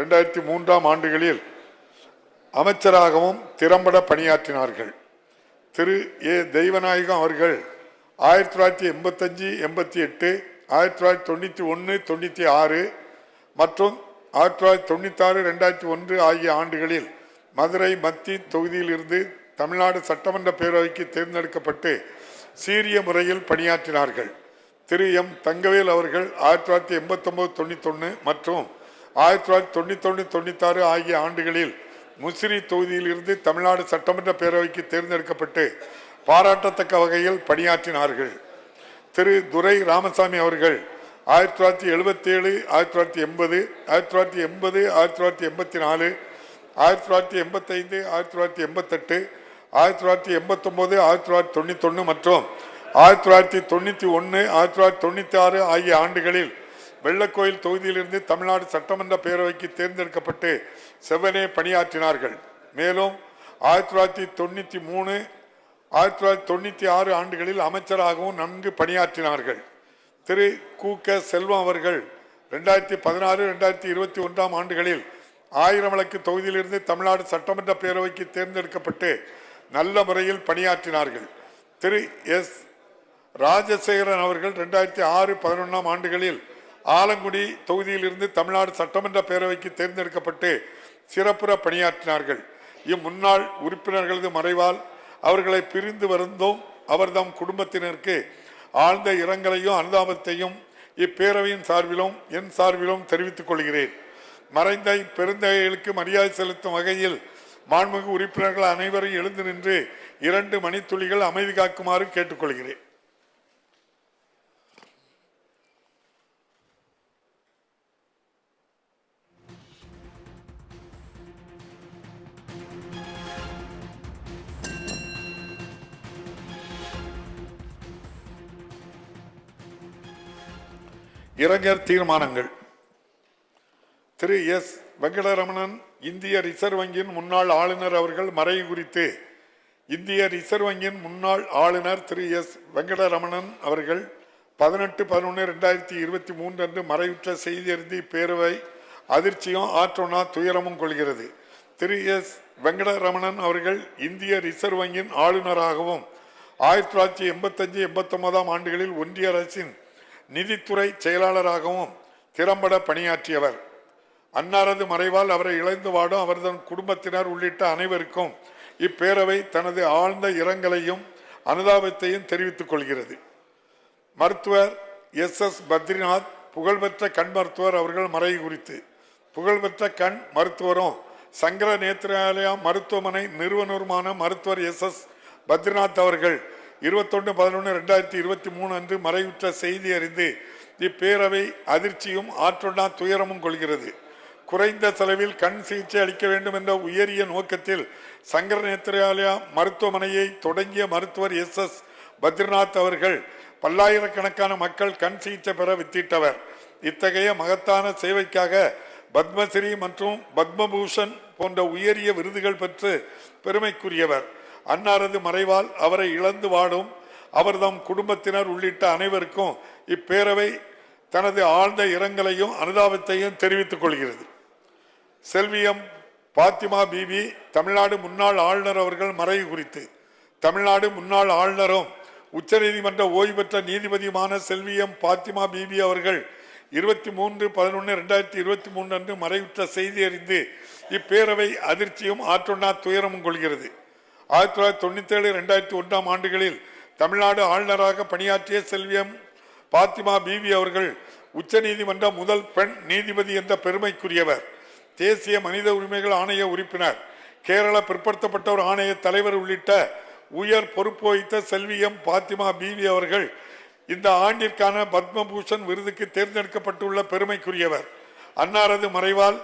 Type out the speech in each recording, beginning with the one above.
ரெண்டாயிரத்தி மூன்றாம் ஆண்டுகளில் அமைச்சராகவும் திறம்பட பணியாற்றினார்கள். திரு. ஏ. தெய்வநாயகம் அவர்கள் ஆயிரத்தி தொள்ளாயிரத்தி எண்பத்தஞ்சு எண்பத்தி எட்டு ஆயிரத்தி தொள்ளாயிரத்தி தொண்ணூற்றி ஒன்று தொண்ணூற்றி ஆறு மற்றும் ஆயிரத்தி தொள்ளாயிரத்தி தொண்ணூத்தாறு ரெண்டாயிரத்தி ஒன்று ஆகிய ஆண்டுகளில் மதுரை மத்தி தொகுதியிலிருந்து தமிழ்நாடு சட்டமன்ற பேரவைக்கு தேர்ந்தெடுக்கப்பட்டு சீரிய முறையில் பணியாற்றினார்கள். திரு. எம். தங்கவேல் அவர்கள் ஆயிரத்தி தொள்ளாயிரத்தி எண்பத்தொம்போது தொண்ணூத்தொன்று மற்றும் ஆயிரத்தி தொள்ளாயிரத்தி தொண்ணூத்தொன்று தொண்ணூத்தாறு ஆகிய ஆண்டுகளில் முசிறி தொகுதியிலிருந்து தமிழ்நாடு சட்டமன்ற பேரவைக்கு தேர்ந்தெடுக்கப்பட்டு பாராட்டத்தக்க வகையில் பணியாற்றினார்கள் திரு துரை ராமசாமி அவர்கள் ஆயிரத்தி தொள்ளாயிரத்தி எழுபத்தேழு ஆயிரத்தி தொள்ளாயிரத்தி எண்பது ஆயிரத்தி தொள்ளாயிரத்தி எண்பது ஆயிரத்தி தொள்ளாயிரத்தி எண்பத்தி நாலு ஆயிரத்தி தொள்ளாயிரத்தி எண்பத்தைந்து ஆயிரத்தி தொள்ளாயிரத்தி எண்பத்தெட்டு ஆயிரத்தி தொள்ளாயிரத்தி எண்பத்தொம்போது ஆயிரத்தி தொள்ளாயிரத்தி தொண்ணூத்தொன்று மற்றும் ஆயிரத்தி தொள்ளாயிரத்தி தொண்ணூற்றி ஒன்று ஆயிரத்தி தொள்ளாயிரத்தி தொண்ணூற்றி ஆறு ஆகிய ஆண்டுகளில் வெள்ளக்கோயில் தொகுதியிலிருந்து தமிழ்நாடு சட்டமன்ற பேரவைக்கு தேர்ந்தெடுக்கப்பட்டு செவ்வனே பணியாற்றினார்கள். மேலும் ஆயிரத்தி தொள்ளாயிரத்தி தொண்ணூற்றி மூணு ஆயிரத்தி தொள்ளாயிரத்தி தொண்ணூற்றி ஆறு ஆண்டுகளில் அமைச்சராகவும் நன்கு பணியாற்றினார்கள். திரு. கு. க. செல்வம் அவர்கள் ரெண்டாயிரத்தி பதினாறு ரெண்டாயிரத்தி இருபத்தி ஒன்றாம் ஆண்டுகளில் ஆயிரம் விளக்கு தொகுதியிலிருந்து தமிழ்நாடு சட்டமன்ற பேரவைக்கு தேர்ந்தெடுக்கப்பட்டு நல்ல முறையில் பணியாற்றினார்கள். திரு. எஸ். ராஜசேகரன் அவர்கள் ரெண்டாயிரத்தி ஆறு பதினொன்றாம் ஆண்டுகளில் ஆலங்குடி தொகுதியிலிருந்து தமிழ்நாடு சட்டமன்ற பேரவைக்கு தேர்ந்தெடுக்கப்பட்டு சிறப்புற பணியாற்றினார்கள். இம்முன்னாள் உறுப்பினர்களது மறைவால் அவர்களை பிரிந்து வருந்தும் அவர்தம் குடும்பத்தினருக்கு ஆழ்ந்த இரங்கலையும் அனுதாபத்தையும் இப்பேரவையின் சார்பிலும் என் சார்பிலும் தெரிவித்துக் கொள்கிறேன். மறைந்த இப்பெருந்தகைகளுக்கு மரியாதை செலுத்தும் வகையில் மாண்புமிகு உறுப்பினர்கள் அனைவரும் எழுந்து நின்று இரண்டு மணித்துளிகள் அமைதி காக்குமாறு கேட்டுக்கொள்கிறேன். இளைஞர் தீர்மானங்கள். திரு எஸ். வெங்கடரமணன் இந்திய ரிசர்வ் வங்கியின் முன்னாள் ஆளுநர் அவர்கள் மறைவு குறித்து இந்திய ரிசர்வ் வங்கியின் முன்னாள் ஆளுநர் திரு எஸ். வெங்கடரமணன் அவர்கள் பதினெட்டு பதினொன்று ரெண்டாயிரத்தி இருபத்தி மூன்று அன்று மறைவுற்ற செய்தி அறிந்து இப்பேரவை அதிர்ச்சியும் ஆற்றோனா துயரமும் கொள்கிறது. திரு எஸ். வெங்கடரமணன் அவர்கள் இந்திய ரிசர்வ் வங்கியின் ஆளுநராகவும் ஆயிரத்தி தொள்ளாயிரத்தி எண்பத்தஞ்சு எண்பத்தொன்பதாம் ஆண்டுகளில் ஒன்றிய அரசின் நிதித்துறை செயலாளராகவும் திறம்பட பணியாற்றியவர். அன்னாரது மறைவால் அவரை இழந்து வாடும் அவரது குடும்பத்தினர் உள்ளிட்ட அனைவருக்கும் இப்பேரவை தனது ஆழ்ந்த இரங்கலையும் அனுதாபத்தையும் தெரிவித்துக் கொள்கிறது. மருத்துவர் எஸ். எஸ். பத்ரிநாத் புகழ்பெற்ற கண் மருத்துவர் அவர்கள் மறைவு குறித்து. புகழ்பெற்ற கண் மருத்துவரும் சங்கர நேத்ராலயா மருத்துவமனை நிறுவனருமான மருத்துவர் எஸ். எஸ். பத்ரிநாத் அவர்கள் இருபத்தொன்று பதினொன்று ரெண்டாயிரத்தி இருபத்தி மூணு அன்று மறைவுற்ற செய்தி அறிந்து இப்பேரவை அதிர்ச்சியும் ஆற்றொண்டா துயரமும் கொள்கிறது. குறைந்த செலவில் கண் சிகிச்சை அளிக்க வேண்டும் என்ற உயரிய நோக்கத்தில் சங்கர நேத்ராலயா மருத்துவமனையை தொடங்கிய மருத்துவர் எஸ் எஸ் பத்ரிநாத் அவர்கள் பல்லாயிரக்கணக்கான மக்கள் கண் சிகிச்சை பெற வித்திட்டவர். இத்தகைய மகத்தான சேவைக்காக பத்மஸ்ரீ மற்றும் பத்மபூஷன் போன்ற உயரிய விருதுகள் பெற்று பெருமைக்குரியவர். அன்னாரது மறைவால் அவரை இழந்து வாடும் அவர்தம் குடும்பத்தினர் உள்ளிட்ட அனைவருக்கும் இப்பேரவை தனது ஆழ்ந்த இரங்கலையும் அனுதாபத்தையும் தெரிவித்துக் கொள்கிறது. செல்வியம் பாத்திமா பிபி தமிழ்நாடு முன்னாள் ஆளுநர் அவர்கள் மறைவு குறித்து. தமிழ்நாடு முன்னாள் ஆளுநரும் உச்சநீதிமன்ற ஓய்வு பெற்ற நீதிபதியுமான செல்வியம் பாத்திமா பிபி அவர்கள் இருபத்தி மூன்று பதினொன்று ரெண்டாயிரத்தி இருபத்தி மூன்று அன்று மறைவுற்ற செய்தி அறிந்து இப்பேரவை அதிர்ச்சியும் ஆற்றொன்னா துயரமும் கொள்கிறது. ஆயிரத்தி தொள்ளாயிரத்தி தொண்ணூத்தி ஏழு ரெண்டாயிரத்தி ஒன்றாம் ஆண்டுகளில் தமிழ்நாடு ஆளுநராக பணியாற்றிய செல்வியம் பாத்திமா பிவி அவர்கள் உச்சநீதிமன்ற முதல் பெண் நீதிபதி என்ற பெருமைக்குரியவர். தேசிய மனித உரிமைகள் ஆணைய உறுப்பினர். கேரள பிற்படுத்தப்பட்டோர் ஆணைய தலைவர் உள்ளிட்ட உயர் பொறுப்பு வகித்த செல்வியம் பாத்திமா பிவி அவர்கள் இந்த ஆண்டிற்கான பத்மபூஷன் விருதுக்கு தேர்ந்தெடுக்கப்பட்டுள்ள பெருமைக்குரியவர். அன்னாரது மறைவால்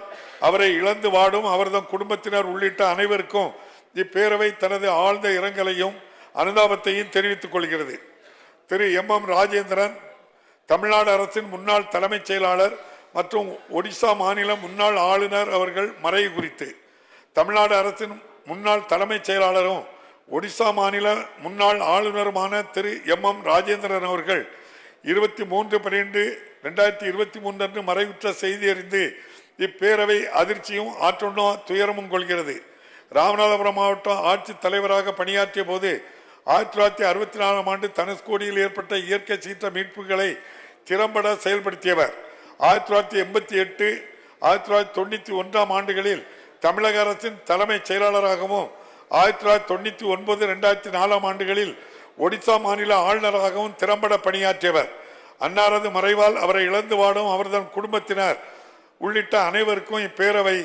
அவரை இழந்து வாடும் அவரது குடும்பத்தினர் உள்ளிட்ட அனைவருக்கும் இப்பேரவை தனது ஆழ்ந்த இரங்கலையும் அனுதாபத்தையும் தெரிவித்துக் கொள்கிறது. திரு எம். எம். ராஜேந்திரன் தமிழ்நாடு அரசின் முன்னாள் தலைமைச் செயலாளர் மற்றும் ஒடிசா மாநில முன்னாள் ஆளுநர் அவர்கள் மறைவு குறித்து தமிழ்நாடு அரசின் முன்னாள் தலைமைச் செயலாளரும் ஒடிசா மாநில முன்னாள் ஆளுநருமான திரு எம். எம். ராஜேந்திரன் அவர்கள் இருபத்தி மூன்று பன்னிரெண்டு ரெண்டாயிரத்தி இருபத்தி மூன்று அன்று மறைவுற்ற செய்தி அறிந்து இப்பேரவை அதிர்ச்சியும் ஆற்றுண்ணோ துயரமும் கொள்கிறது. ராமநாதபுரம் மாவட்டம் ஆட்சி தலைவராக பணியாற்றிய போது ஆயிரத்தி தொள்ளாயிரத்தி அறுபத்தி நாலாம் ஆண்டு தனுஷ்கோடியில் ஏற்பட்ட இயற்கை சீற்ற மீட்புகளை திறம்பட செயல்படுத்தியவர். ஆயிரத்தி தொள்ளாயிரத்தி எண்பத்தி எட்டு ஆயிரத்தி தொள்ளாயிரத்தி தொண்ணூற்றி ஒன்றாம் ஆண்டுகளில் தமிழக அரசின் தலைமைச் செயலாளராகவும் ஆயிரத்தி தொள்ளாயிரத்தி தொண்ணூற்றி ஒன்பது ரெண்டாயிரத்தி நாலாம் ஆண்டுகளில் ஒடிசா மாநில ஆளுநராகவும் திறம்பட பணியாற்றியவர். அன்னாரது மறைவால் அவரை இழந்து வாடும் அவரது குடும்பத்தினர் உள்ளிட்ட அனைவருக்கும் இப்பேரவை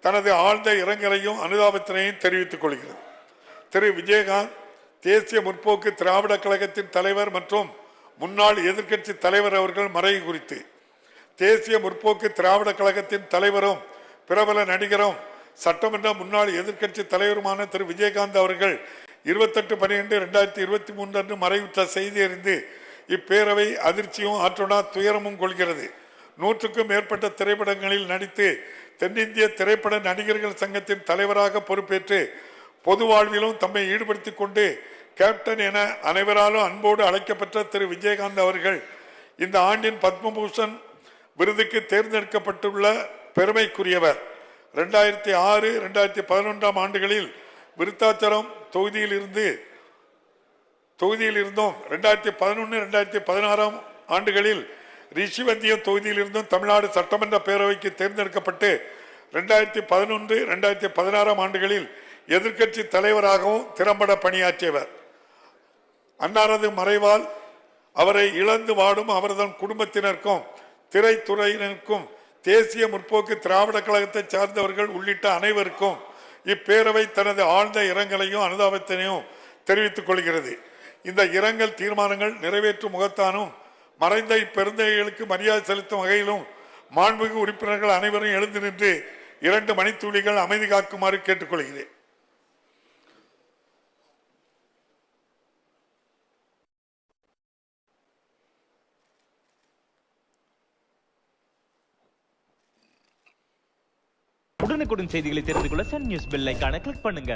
தனது ஆழ்ந்த இரங்கலையும் அனுதாபத்தினையும் தெரிவித்துக் கொள்கிறது. திரு. விஜயகாந்த் தேசிய முற்போக்கு திராவிட கழகத்தின் தலைவர் மற்றும் முன்னாள் எதிர்க்கட்சி தலைவர் அவர்கள் மறைவு குறித்து தேசிய முற்போக்கு திராவிட கழகத்தின் தலைவரும் பிரபல நடிகரும் சட்டமன்ற முன்னாள் எதிர்க்கட்சி தலைவருமான திரு. விஜயகாந்த் அவர்கள் இருபத்தெட்டு பன்னிரெண்டு ரெண்டாயிரத்தி இருபத்தி மூன்று அன்று மறைவுற்ற செய்தி அறிந்து இப்பேரவை அதிர்ச்சியும் ஆற்றுணா துயரமும் கொள்கிறது. நூற்றுக்கும் மேற்பட்ட திரைப்படங்களில் நடித்து தென்னிந்திய திரைப்பட நடிகர்கள் சங்கத்தின் தலைவராக பொறுப்பேற்று பொது வாழ்விலும் தம்மை ஈடுபடுத்திக் கொண்டு கேப்டன் என அனைவராலும் அன்போடு அழைக்கப்பட்ட திரு விஜயகாந்த் அவர்கள் இந்த ஆண்டின் பத்மபூஷன் விருதுக்கு தேர்ந்தெடுக்கப்பட்டுள்ள பெருமைக்குரியவர். ரெண்டாயிரத்தி ஆறு ரெண்டாயிரத்தி பதினொன்றாம் ஆண்டுகளில் விருத்தாச்சலம் தொகுதியில் இருந்து தொகுதியில் இருந்தும் ரெண்டாயிரத்தி பதினொன்று ரெண்டாயிரத்தி பதினாறாம் ஆண்டுகளில் ரிஷிவந்தியம் தொகுதியில் இருந்தும் தமிழ்நாடு சட்டமன்ற பேரவைக்கு தேர்ந்தெடுக்கப்பட்டு ரெண்டாயிரத்தி பதினொன்று ரெண்டாயிரத்தி பதினாறாம் ஆண்டுகளில் எதிர்க்கட்சி தலைவராகவும் திறம்பட பணியாற்றியவர். அன்னாரது மறைவால் அவரை இழந்து வாடும் அவரது குடும்பத்தினருக்கும் திரைத்துறையினருக்கும் தேசிய முற்போக்கு திராவிட கழகத்தை சார்ந்தவர்கள் உள்ளிட்ட அனைவருக்கும் இப்பேரவை தனது ஆழ்ந்த இரங்கலையும் அனுதாபத்தினையும் தெரிவித்துக் கொள்கிறது. இந்த இரங்கல் தீர்மானங்கள் நிறைவேற்றும் முகத்தானும் மறைந்த இப்பெருந்தைகளுக்கு மரியாதை செலுத்தும் வகையிலும் மாண்புமிகு உறுப்பினர்கள் அனைவரும் எழுந்து நின்று இரண்டு மணித்துளிகள் அமைதி காக்குமாறு கேட்டுக்கொள்கிறேன். உடனுக்குடன் செய்திகளை தெரிந்து கொள்ள சன் நியூஸ் பெல் ஐக்கான கிளிக் பண்ணுங்க.